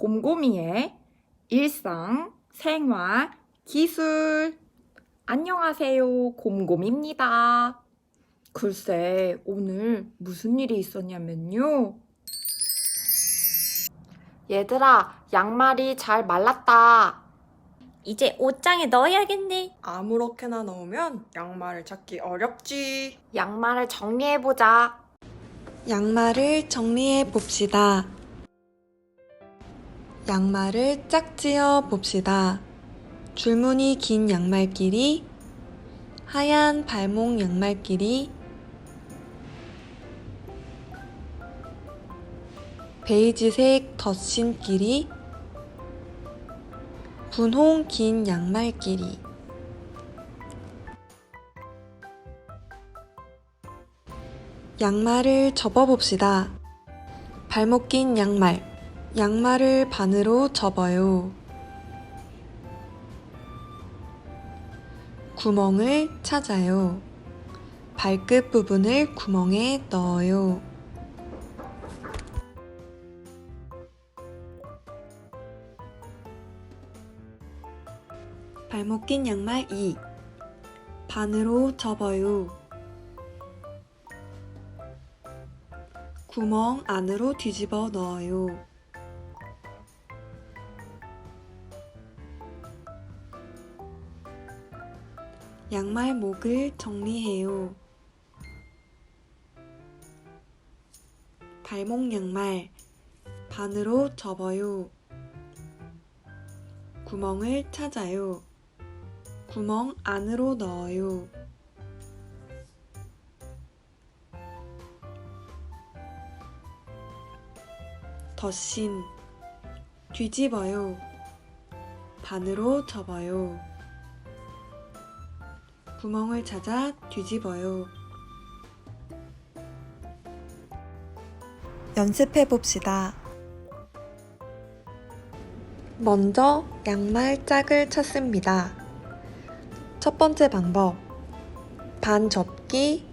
곰곰이의 일상, 생활, 기술. 안녕하세요. 곰곰입니다. 글쎄, 오늘 무슨 일이 있었냐면요. 얘들아, 양말이 잘 말랐다. 이제 옷장에 넣어야겠네. 아무렇게나 넣으면 양말을 찾기 어렵지. 양말을 정리해보자. 양말을 정리해 봅시다. 양말을 짝지어 봅시다. 줄무늬 긴 양말끼리, 하얀 발목 양말끼리, 베이지색 덧신끼리, 분홍 긴 양말끼리. 양말을 접어 봅시다. 발목 긴 양말. 양말을 반으로 접어요. 구멍을 찾아요. 발끝 부분을 구멍에 넣어요. 발목 긴 양말 2. 반으로 접어요. 구멍 안으로 뒤집어 넣어요. 양말 목을 정리해요. 발목 양말 반으로 접어요. 구멍을 찾아요. 구멍 안으로 넣어요. 덧신 뒤집어요. 반으로 접어요. 구멍을 찾아 뒤집어요. 연습해 봅시다. 먼저 양말 짝을 찾습니다. 첫 번째 방법. 반 접기,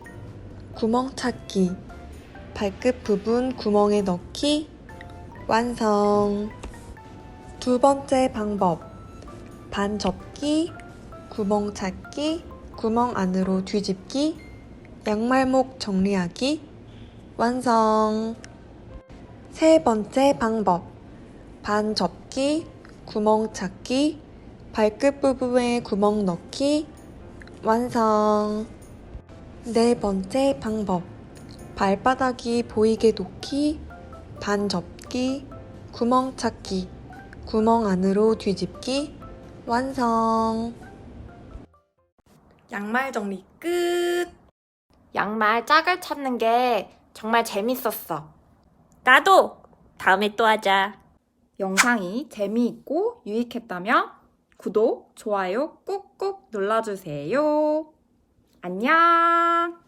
구멍 찾기, 발끝 부분 구멍에 넣기, 완성. 두 번째 방법. 반 접기, 구멍 찾기, 구멍 안으로 뒤집기, 양말목 정리하기, 완성. 세 번째 방법. 반 접기, 구멍 찾기, 발끝 부분에 구멍 넣기, 완성. 네 번째 방법. 발바닥이 보이게 놓기, 반 접기, 구멍 찾기, 구멍 안으로 뒤집기, 완성. 양말 정리 끝. 양말 짝을 찾는 게 정말 재밌었어. 나도 다음에 또 하자. 영상이 재미있고 유익했다면 구독, 좋아요 꾹꾹 눌러주세요. 안녕!